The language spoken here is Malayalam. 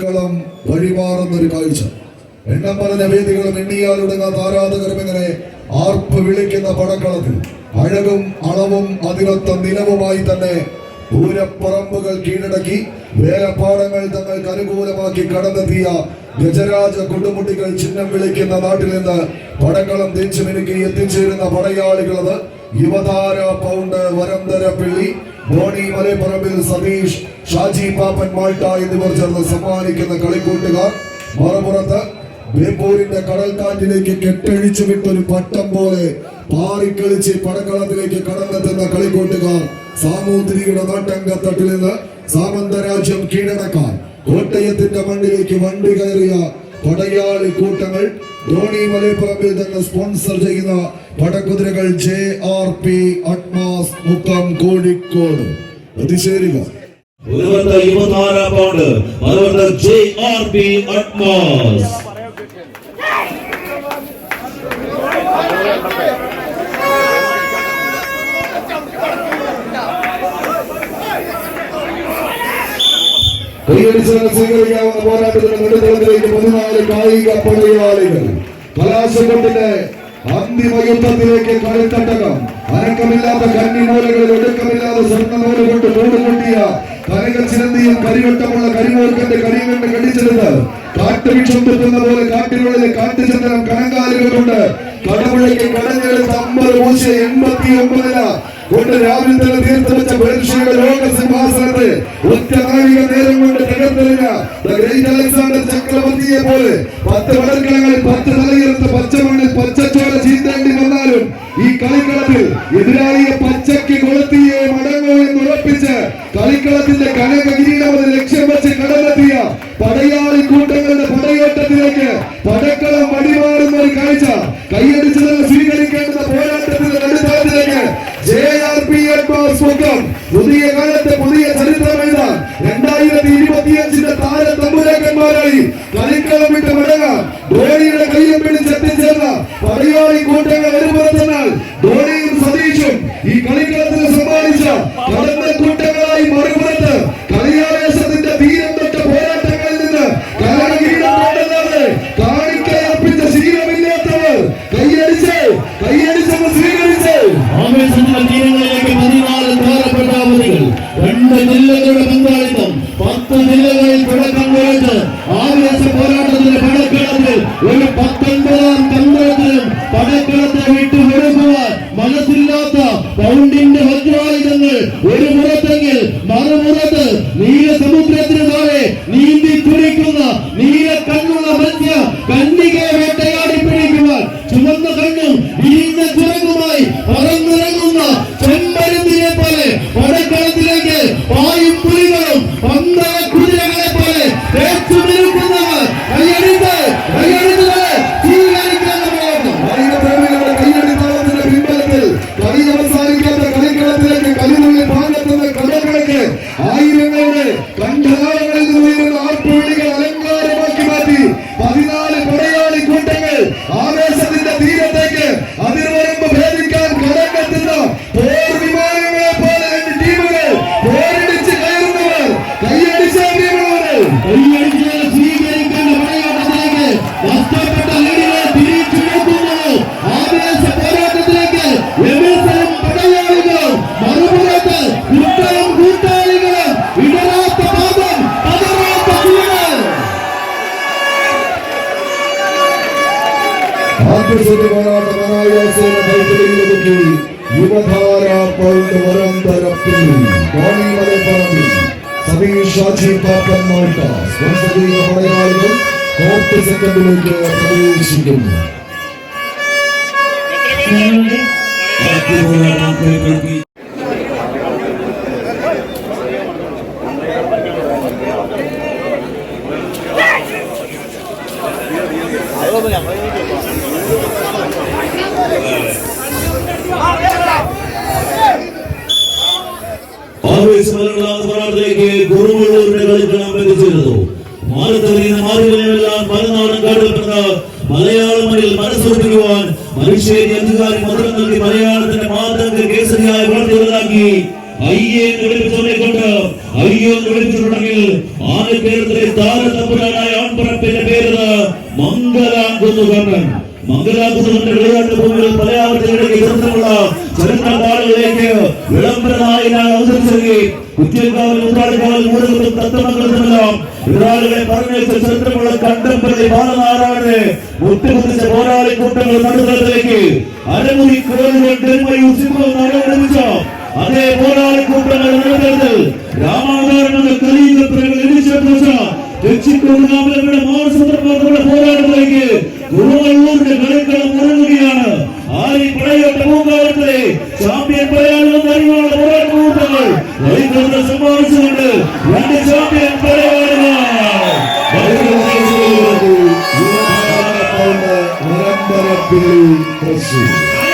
പടക്കളം വഴിമാറുന്ന ഒരു കാഴ്ച. എണ്ണം പറഞ്ഞ വേദികളും എണ്ണിയാലൊടുങ്ങാത്ത ആരാധകരും ഇങ്ങനെ ആർപ്പ് വിളിക്കുന്ന പടക്കളത്തിൽ. അഴകും അളവും അതിനൊത്ത നിലവുമായി തന്നെ പൂരപ്പറമ്പുകൾ കീഴടക്കി വേലപ്പാടങ്ങൾ തങ്ങൾക്ക് അനുകൂലമാക്കി കടന്നെത്തിയ ഗജരാജ കുടുമുട്ടികൾ ചിഹ്നം വിളിക്കുന്ന നാട്ടിൽ നിന്ന് പടക്കളം തേച്ചു മിനുക്കി എത്തിച്ചേരുന്ന പടയാളികളത് യുവതാര പൗണ്ട് വരന്തര പിള്ളി ധോണി മലപ്പറമ്പിൽ സതീഷ് ഷാജി പാപ്പൻ മാൾട്ട എന്നിവർ ചേർന്ന് സമ്മാനിക്കുന്ന കളിക്കൂട്ടുകാർ മറുപുറത്ത് ബേപ്പൂരിന്റെ കടൽക്കാറ്റിലേക്ക് കെട്ടഴിച്ചു വിട്ടൊരു പട്ടം പോലെ പാറിക്കളിച്ച് പടക്കളത്തിലേക്ക് കടന്നെത്തുന്ന കളിക്കൂട്ടുകാർ സാമൂതിരിയുടെ നാട്ടങ്കത്തട്ടിൽ നിന്ന് സാമന്തരാജ്യം കീഴടക്കാൻ കോട്ടയത്തിന്റെ മണ്ണിലേക്ക് വണ്ടി കയറിയ പടയാളി കൂട്ടങ്ങൾ ധോണി മലയപ്പറമ്പിൽ നിന്ന് സ്പോൺസർ ചെയ്യുന്ന പടക്കുതിരകൾ J R P Atmos Mukkam Kozhikode. പ്രതിഷേധിക ഒരുവത്ത ഇരുപത്തിനാലാം പൗണ്ട് മറുവത്ത ജെ ആർ പി അട്മോസ് കൈയടിച്ചാൽ സ്വീകരിക്കാവുന്ന പോരാട്ടത്തിന്റെ നെടുതളത്തിലേക്ക് പതിനാല് കായിക പടയാളികൾ. കലാശക്കൊണ്ടിന്റെ അന്തിമ യുദ്ധത്തിലേക്ക് കളിത്തട്ടകം. അനക്കമില്ലാത്ത കന്നിമൂലകളിൽ ഒടുക്കമില്ലാത്ത സ്വർണ നൂൽ കൊണ്ട് മൂടുകൊണ്ടിയ കനക ചിരന്തിയും കരിവട്ടമുള്ള കരിമൂർക്കന്റെ കരിവെട്ട് കടിച്ചെടുത്ത് കാട്ടുവൃക്ഷം തുപ്പുന്ന പോലെ കാട്ടിനുള്ളിലെ കാട്ടുചന്ദനം കണങ്കാലുകൾ കൊണ്ട് കടമുഴയ്ക്ക് കടഞ്ഞെടുത്ത് അമ്പത് മൂശ എൺപത്തി ഒമ്പതില കൊണ്ട് രാവിലെ തന്നെ തീർത്തുവെച്ച ലോക സിംഹാസനത്തെ ഒറ്റ ചക്രവർത്തിയെ പോലെ വന്നാലും ഈ കളിക്കളത്തിൽ പച്ചയ്ക്ക് കളിക്കളത്തിന്റെ ലക്ഷ്യം വെച്ച് പടയാളി കൂട്ടങ്ങളുടെ പടയോട്ടത്തിലേക്ക് പടക്കളം വടിമാറുന്ന போராடி நதிக்கிழமை தமிழகம் போரியில் ಗೆಲ್ಲಬೇಕು യുവധാര പൗണ്ട് വരന്തരപ്പിൽ കോണിമല പറമ്പിൽ സതീഷ് ഷാജി പാപ്പൻ മാൾട്ട സ്പോൺസർ ചെയ്യുന്ന പടയാളികൾ കോർട്ട് സെക്കൻഡിലേക്ക് പ്രവേശിക്കുന്നു. ആവേശമലകളാണ് പോരാട്ടത്തിലേക്ക് കുറുമുള്ളൂരിന്റെ കളിക്കണം എത്തിച്ചേരുന്നു മാനത്തറിയുന്ന മാറുകളെല്ലാം പലനാടും കാടുകൾക്കുന്ന മലയാള മണ്ണിൽ മനസ്സുറപ്പിക്കുവാൻ മനുഷ്യരി അധികാരി മധുരം നൽകി മലയാളത്തിന്റെ മാതൃക കേസരിയായി വളർത്തി വലുതാക്കി. അയ്യേ എന്ന് വിളിപ്പിച്ചവരെ കൊണ്ട് അയ്യോ എന്ന് വിളിപ്പിച്ചിട്ടുണ്ടെങ്കിൽ ആന നാളികേരത്തിലെ താരതമ്പുരാനായ ആൺപറപ്പിന്റെ പേര് கொண்டிருக்காங்க மங்களாபுரம் என்ற விளையாட்டு பூமியில் பல ஆவர்களிடையே இருந்துள்ளார் சரிந்த பாடல்களுக்கு விளம்பர நாயகனாக அவதரித்தது உத்தியோகாவில் உண்டாடுகாவில் ஊரகத்தில் தத்தமங்களும் எதிராளிகளை பரமேஸ்வர் சிறந்தமுள்ள கண்டம்பதி பாலநாராயண முத்து முதிச்ச அதே போராளி கூட்டங்கள் வெற்றி பெறுகாமல் மாவட்ட சுற்றுப்புறத்தோட போராடுவதற்கு குருவள்ளூருடைய கலைக்களம் உறுதியான ஆதி படையோட்ட பூங்காவத்திலே சாம்பியன் படையாளர்கள் அறிவாளர் போராட்டம் ஊட்டங்கள் வைத்திருந்த சம்பாதிச்சு கொண்டு ரெண்டு சாம்பியன் படையாளர்கள் நிரந்தர பிள்ளை